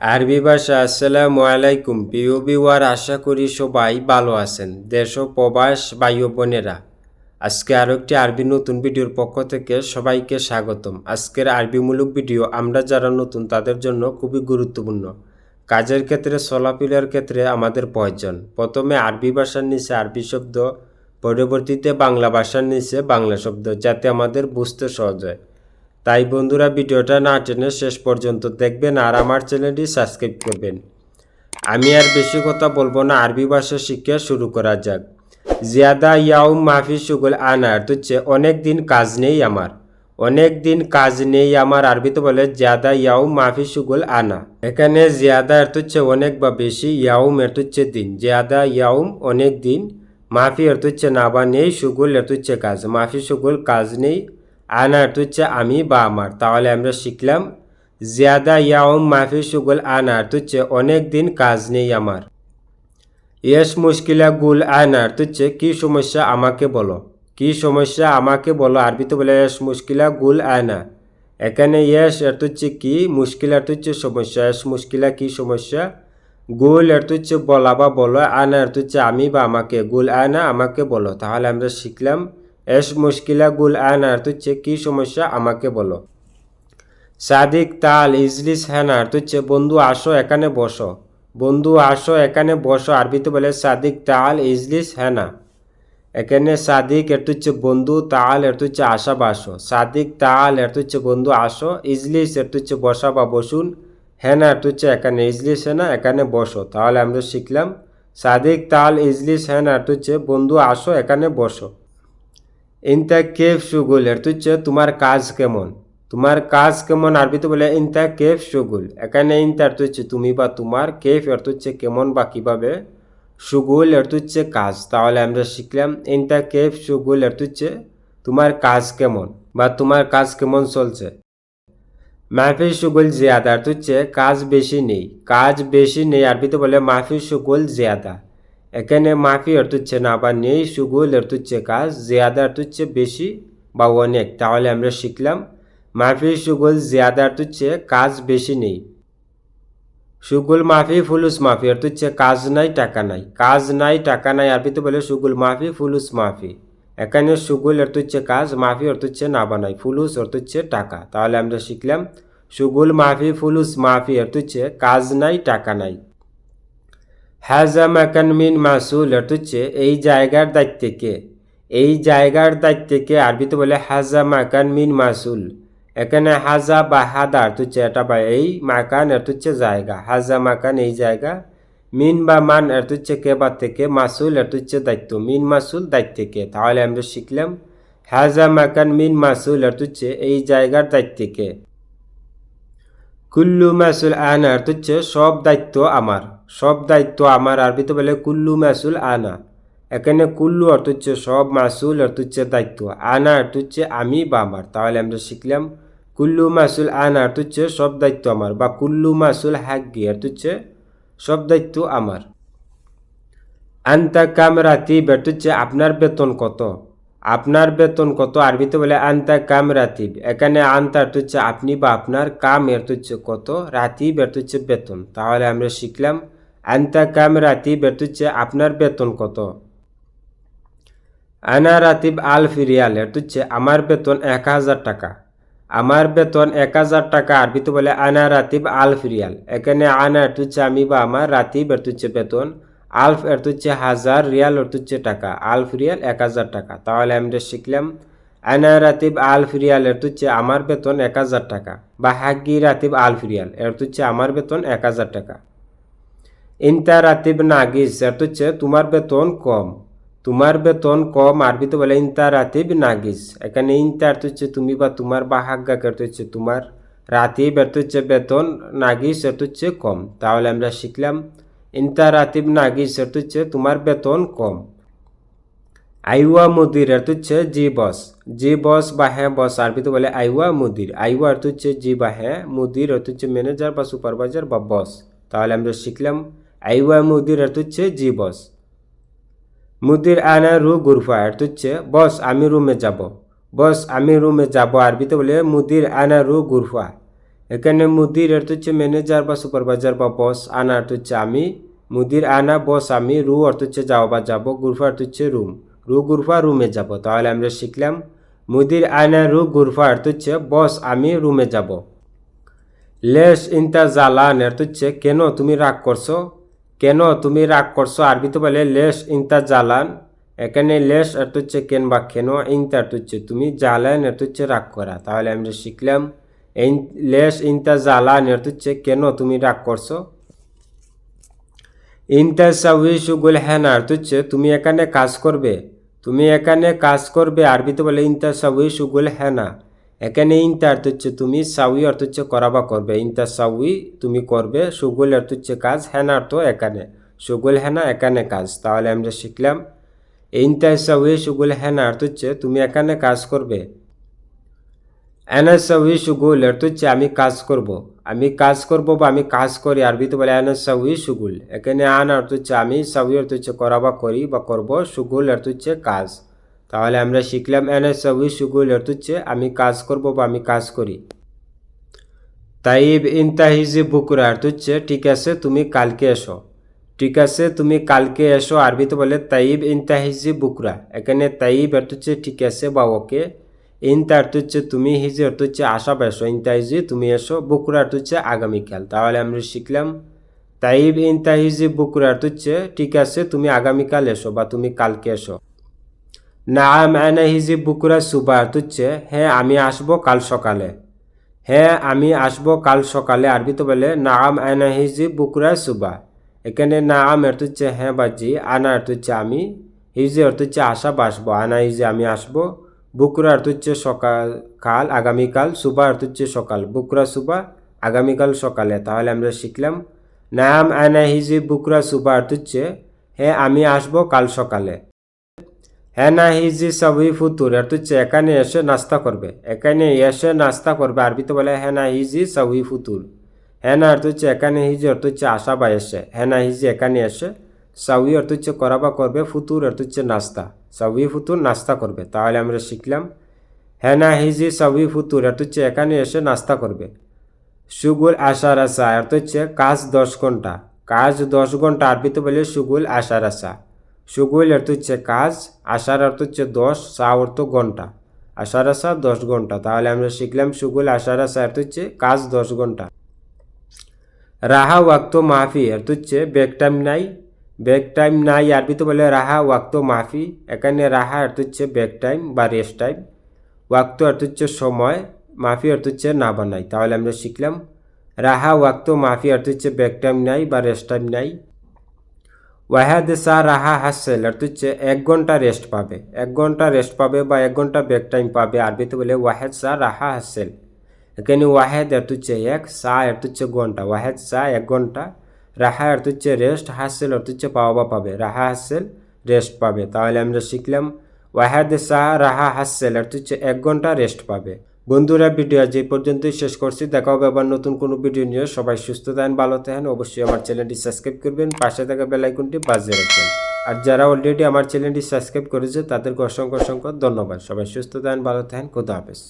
আরবি ভাষা, আসসালামু আলাইকুম প্রিয় বিওয়ার আশা করি সবাই ভালো আছেন দেশ ও প্রবাস ও বোনেরা আজকে আরও একটি আরবি নতুন ভিডিওর পক্ষ থেকে সবাইকে স্বাগতম। আজকের আরবিমূলক ভিডিও আমরা যারা নতুন তাদের জন্য খুবই গুরুত্বপূর্ণ। কাজের ক্ষেত্রে, চলাফেরার ক্ষেত্রে আমাদের প্রয়োজন। প্রথমে আরবি ভাষার নিচে আরবি শব্দ, পরবর্তীতে বাংলা ভাষার নিচে বাংলা শব্দ, যাতে আমাদের বুঝতে সহজ হয়। তাই বন্ধুরা ভিডিওটা না টেনে শেষ পর্যন্ত দেখবেন আর আমার চ্যানেলটি সাবস্ক্রাইব করবেন। আমি আর বেশি কথা বলব না, আরবি ভাষা শিক্ষা শুরু করা যাক। জিয়াদা ইয়াউম মাফি সুগুল আনার হচ্ছে অনেক দিন কাজ নেই আমার। অনেক দিন কাজ নেই আমার আরবিতে বলে জিয়াদা ইয়াউম মাফি সুগুল আনা। এখানে জিয়াদা এর হচ্ছে অনেক বা বেশি ইয়াউম এর হচ্ছে দিন। জিয়াদা ইয়াউম অনেক দিন মাফি এর হচ্ছে না বা নেই সুগুল এর হচ্ছে কাজ। মাফি সুগুল কাজ নেই আনা হচ্ছে আমি বা আমার। তাহলে আমরা শিখলাম, জিয়াদা ইয়াউম মাফি সুগুল আনা এর হচ্ছে অনেক দিন কাজ নেই আমার। ইয়েস মুশকিলা গুল আয়নার হচ্ছে, কি সমস্যা আমাকে বলো কি সমস্যা আমাকে বলো আরবিতে বলে, ইয়েস মুশকিলা গুল আয়না এখানে ইয়েস এর হচ্ছে কি, মুশকিল এর হচ্ছে সমস্যা, ইয়েস মুশকিলা কি সমস্যা গুল এর হচ্ছে বলা বা বলো আয়না এর হচ্ছে আমি বা আমাকে, গুল আয়না আমাকে বলো তাহলে আমরা শিখলাম এস মুশকিলা গুল আয়না এর হচ্ছে কি সমস্যা? আমাকে বলো। সাদিক তাল ইজলিস হ্যানা অর্থ হচ্ছে বন্ধু, আসো এখানে বসো। বন্ধু, আসো এখানে বসো। আরবিতে বলে, সাদিক তাল ইজলিস হ্যানা এখানে সাদিক এর হচ্ছে বন্ধু, তাল এর হচ্ছে আসা বা আসো। সাদিক তাল এর হচ্ছে বন্ধু, আসো। ইজলিস এর হচ্ছে বসা বা বসুন। হ্যানা এর হচ্ছে এখানে ইজলিস হ্যানা এখানে বসো। তাহলে আমরা শিখলাম, সাদিক তাল ইজলিস হ্যানা এর হচ্ছে বন্ধু, আসো এখানে বসো। ইনতা কেফ সুগুল এর হচ্ছে তোমার কাজ কেমন? তোমার কাজ কেমন? আরবিতে বলে ইনতা কেফ সুগুল এখানে ইনতা অর্থ হচ্ছে তুমি বা তোমার কেফ অর্থ হচ্ছে কেমন বা কীভাবে সুগুল অর্থ হচ্ছে কাজ। তাহলে আমরা শিখলাম ইনতা কেফ সুগুল অর্থ হচ্ছে তোমার কাজ কেমন বা তোমার কাজ কেমন চলছে। মাফি সুগুল জিয়াদা অর্থ হচ্ছে কাজ বেশি নেই। কাজ বেশি নেই আরবিতে বলে মাফি সুগুল জিয়াদা। এখানে মাফি অর্থ হচ্ছে না বা নেই, সুগুল অর্থ হচ্ছে কাজ, জিয়াদা অর্থ হচ্ছে বেশি বা অনেক। তাহলে আমরা শিখলাম মাফি সুগুল, জিয়াদা অর্থ হচ্ছে কাজ বেশি নেই। সুগুল মাফি ফুলুস মাফি অর্থ হচ্ছে কাজ নাই, টাকা নাই। কাজ নাই, টাকা নাই, আরবিতে বলে সুগুল মাফি, ফুলুস মাফি। এখানে সুগুল অর্থ হচ্ছে কাজ, মাফি অর্থ হচ্ছে না বানাই ফুলুস অর্থ হচ্ছে টাকা। তাহলে আমরা শিখলাম, সুগুল মাফি, ফুলুস মাফি অর্থ হচ্ছে কাজ নাই, টাকা নাই। হ্যাজা মাকান মিন মাসুল অর্থ হচ্ছে এই জায়গার দায়িত্বে কে এই জায়গার দায়িত্বে কে আরবিতে বলে হাজা মাকান মিন মাসুল। এখানে হাজা বা হাদা অর্থ হচ্ছে এটা বা এই মাকান অর্থ হচ্ছে জায়গা। হাজা মাকান এই জায়গা। মিন বা মান অর্থ হচ্ছে কে বা থেকে। মাসুল অর্থ হচ্ছে দায়িত্ব। মিন মাসুল দায়িত্ব কে তাহলে আমরা শিখলাম হাজা মাকান মিন মাসুল অর্থ হচ্ছে এই জায়গার দায়িত্ব কে কুল্লু মাসুল আনা অর্থ হচ্ছে সব দায়িত্ব আমার। সব দায়িত্ব আমার আরবিতে বলে কুল্লু মাসুল আনা। এখানে কুল্লু অর্থ হচ্ছে সব, মাসুল অর্থ হচ্ছে দায়িত্ব। আনা অর্থ হচ্ছে আমি বা আমার। তাহলে আমরা শিখলাম, কুল্লু মাসুল আনা অর্থ হচ্ছে সব দায়িত্ব আমার, বা কুল্লু মাসুল হাগ্গি অর্থ হচ্ছে সব দায়িত্ব আমার। আন্তা কাম রাতিব অর্থ হচ্ছে আপনার বেতন কত? আপনার বেতন কত? আরবিতে বলে আন্তা কাম রাতিব এখানে আন্তা অর্থ হচ্ছে আপনি বা আপনার কাম এর হচ্ছে কত? রাতিব অর্থ হচ্ছে বেতন। তাহলে আমরা শিখলাম আন্তা কাম অর্থ হচ্ছে আপনার বেতন কত? আনা রাতিব আলফ রিয়াল এর হচ্ছে আমার বেতন এক হাজার টাকা। আমার বেতন এক হাজার টাকা, আরবিতে বলে আনা রাতিব আলফ রিয়াল এখানে আনা এর হচ্ছে আমি বা আমার রাতিব এর হচ্ছে বেতন আলফ এর হচ্ছে হাজার, রিয়াল এর হচ্ছে টাকা। আলফ রিয়াল এক হাজার টাকা। তাহলে আমরা শিখলাম, আনা রাতিব আলফ রিয়াল এর হচ্ছে আমার বেতন এক হাজার টাকা বা হাগ্গি রাতিব আলফ রিয়াল এর হচ্ছে আমার বেতন এক হাজার টাকা। ইনতা রাতিব নাগিস, এর হচ্ছে তোমার বেতন কম। তোমার বেতন কম আরবিতে বলে ইনতা রাতিব নাগিস। এখানে ইনতা অর্থ হচ্ছে তুমি বা তোমার বা হাগ্গা অর্থ হচ্ছে তোমার রাতিব অর্থ হচ্ছে বেতন নাগিস অর্থ হচ্ছে কম। তাহলে আমরা শিখলাম ইনতা রাতিব নাগিস অর্থ হচ্ছে তোমার বেতন কম। আইওয়া মুদির অর্থ হচ্ছে জি বস। জি বস বা হ্যাঁ বস আরবিতে বলে আইওয়া মুদির। আইওয়া অর্থ হচ্ছে জি বা হ্যাঁ মুদির অর্থ হচ্ছে ম্যানেজার বা সুপারভাইজার বা বস। তাহলে আমরা শিখলাম আইওয়া মুদির অর্থ হচ্ছে জি বস। মুদির আনা রু গুরফা অর্থ হচ্ছে বস, আমি রুমে যাব। বস, আমি রুমে যাব। আরবিতে বলে, মুদির আনা রু গুরফা। এখানে মুদির অর্থ হচ্ছে ম্যানেজার বা সুপারভাইজার বা বস, আনা অর্থ হচ্ছে আমি। মুদির আনা, বস, আমি রু অর্থ হচ্ছে যাও বা যাব। গুরফা অর্থ হচ্ছে রুম। রু গুরফা, রুমে যাব। তাহলে আমরা শিখলাম, মুদির আনা রু গুরফা অর্থ হচ্ছে বস, আমি রুমে যাব। লেস ইনতা জালান অর্থ হচ্ছে কেন তুমি রাগ করছ? কেন তুমি রাগ করছ? আরবিতে বলে, লেশ ইনতা জালান। এখানে লেশ অর্থ হচ্ছে কেন বা কেন, ইনতা অর্থ হচ্ছে তুমি জালান অর্থ হচ্ছে রাগ করা। তাহলে আমরা শিখলাম লেশ ইনতা জালান অর্থ হচ্ছে কেন তুমি রাগ করছ? ইনতা সুগুল হ্যান অর্থ হচ্ছে, তুমি এখানে কাজ করবে। তুমি এখানে কাজ করবে। আরবিতে বলে, ইনতা সাউই সুগুল হ্যানা এখানে ইনতা অর্থ হচ্ছে তুমি সাউই অর্থ হচ্ছে করা বা করবে, ইনতা সাউই তুমি করবে, সুগুল অর্থ হচ্ছে কাজ হ্যানা অর্থ এখানে, সুগুল হ্যানা এখানে কাজ, তাহলে আমরা শিখলাম। ইনতা সাউই, সুগুল হ্যানা অর্থ হচ্ছে তুমি এখানে কাজ করবে। অ্যানাসাউই সুগুল অর্থ হচ্ছে আমি কাজ করব, আমি কাজ করব বা আমি কাজ করি, আরবিতে বলে অ্যানাসাউই সুগুল, এখানে আন অর্থ হচ্ছে আমি, সাউই অর্থ হচ্ছে করা বা করি বা করব, সুগুল অর্থ হচ্ছে কাজ। তাহলে আমরা শিখলাম অ্যানাসাউই সুগুল অর্থ হচ্ছে আমি কাজ করব বা আমি কাজ করি। তাইব ইনতাহিজি বুকুরা অর্থ হচ্ছে ঠিক আছে, তুমি কালকে এসো। ঠিক আছে, তুমি কালকে এসো, আরবিতে বলে তাইব ইনতাহিজি বুকরা। এখানে তাইব অর্থ হচ্ছে ঠিক আছে বা ওকে। ইনতা অর্থ হচ্ছে তুমি হিজি অর্থ হচ্ছে আশা এসো। ইনতাহিজি, তুমি এসো, বুকুরা অর্থ হচ্ছে আগামীকাল তাহলে আমরা শিখলাম তাইব ইনতাহিজি বুকুরা অর্থ হচ্ছে ঠিক আছে, তুমি আগামীকাল এসো বা তুমি কালকে এসো। নাম আনা হিজি বুকুরা সুবা অর্থ হচ্ছে হ্যাঁ আমি আসব কাল সকালে। হ্যাঁ আমি আসব কাল সকালে আরবিতে বলে, নাম আনা হিজি বুকুরা সুবা এখানে নাম অর্থ হচ্ছে হ্যাঁ বাজি, আনা অর্থ হচ্ছে আমি, হিজি অর্থ হচ্ছে আসা বা আসব আনা হিজি আমি আসব। বুকুরা অর্থ হচ্ছে সকাল কাল আগামীকাল সুবা অর্থ হচ্ছে সকাল। বুকুরা সুবা আগামীকাল সকালে, তাহলে আমরা শিখলাম। নাম আনা হিজি বুকুরা সুবা অর্থ হচ্ছে হ্যাঁ আমি আসব কাল সকালে। হ্যানা হিজি সাবি ফুতুর অর্থ হচ্ছে এখানে এসে নাস্তা করবে। এখানে এসে নাস্তা করবে, আরবিতে বলে হ্যানা হিজি সাবি ফুতুর। হ্যানা অর্থ হচ্ছে এখানে হিজি অর্থ হচ্ছে আসা বা এসে। হ্যানা হিজি এখানে এসে সাউই অর্থ হচ্ছে করা বা করবে, ফুতুর অর্থ হচ্ছে নাস্তা। সাউই ফুতুর, নাস্তা করবে। তাহলে আমরা শিখলাম, হ্যানা হিজি সাউই ফুতুর অর্থ হচ্ছে এখানে এসে নাস্তা করবে। সুগুল আশার আসা অর্থ হচ্ছে কাজ দশ ঘণ্টা। কাজ দশ ঘণ্টা, আরবিতে বলে সুগুল আশার আসা সুগুল অর্থ হচ্ছে কাজ আশার অর্থ হচ্ছে দশ সা অর্থ ঘণ্টা আশার আসা দশ ঘণ্টা তাহলে আমরা শিখলাম সুগুল আশার আসা অর্থ হচ্ছে কাজ, দশ ঘণ্টা রাহা ওয়াক্ত মাহফি অর্থ হচ্ছে ব্যাক টাইম নাই। ব্যাক টাইম নাই আরবিতে বলে রাহা ওয়াক্ত মাহফি এখানে রাহা অর্থ হচ্ছে ব্যাক টাইম বা রেস্ট টাইম। ওয়াক্ত অর্থ হচ্ছে সময়, মাফি অর্থ হচ্ছে না বানাই। তাহলে আমরা শিখলাম, রাহা ওয়াক্ত মাফি অর্থ হচ্ছে ব্যাক টাইম নাই বা রেস্ট টাইম নাই। ওয়াহাদ সা রাহা হাসেল অর্থ হচ্ছে এক ঘণ্টা রেস্ট পাবে, এক ঘণ্টা রেস্ট পাবে বা এক ঘণ্টা ব্যাক টাইম পাবে, আরবিতে বলে ওয়াহেদ সা রাহা হাসেল এখানে ওয়াহেদ অর্থ হচ্ছে এক, সা অর্থ হচ্ছে ঘণ্টা, ওয়াহেদ সা এক ঘণ্টা, রাহা অর্থ হচ্ছে রেস্ট হাসেল অর্থ হচ্ছে পাওয়া বা পাবে, রাহা হাসেল রেস্ট পাবে। তাহলে আমরা শিখলাম, ওয়াহাদ সা রাহা হাসেল অর্থ হচ্ছে এক ঘণ্টা রেস্ট পাবে। বন্ধুরা, ভিডিও আজ এই পর্যন্তই শেষ করছি। দেখা হবে আবার নতুন কোনো ভিডিও নিয়ে। সবাই সুস্থ থাকেন, ভালো থাকেন। অবশ্যই আমার চ্যানেলটি সাবস্ক্রাইব করবেন, পাশে থাকা বেলাইকনটি বাজিয়ে রাখবেন। আর যারা অলরেডি আমার চ্যানেলটি সাবস্ক্রাইব করেছে, তাদেরকে অসংখ্য অসংখ্য ধন্যবাদ। সবাই সুস্থ থাকেন, ভালো থাকেন। খুদা হাফেজ।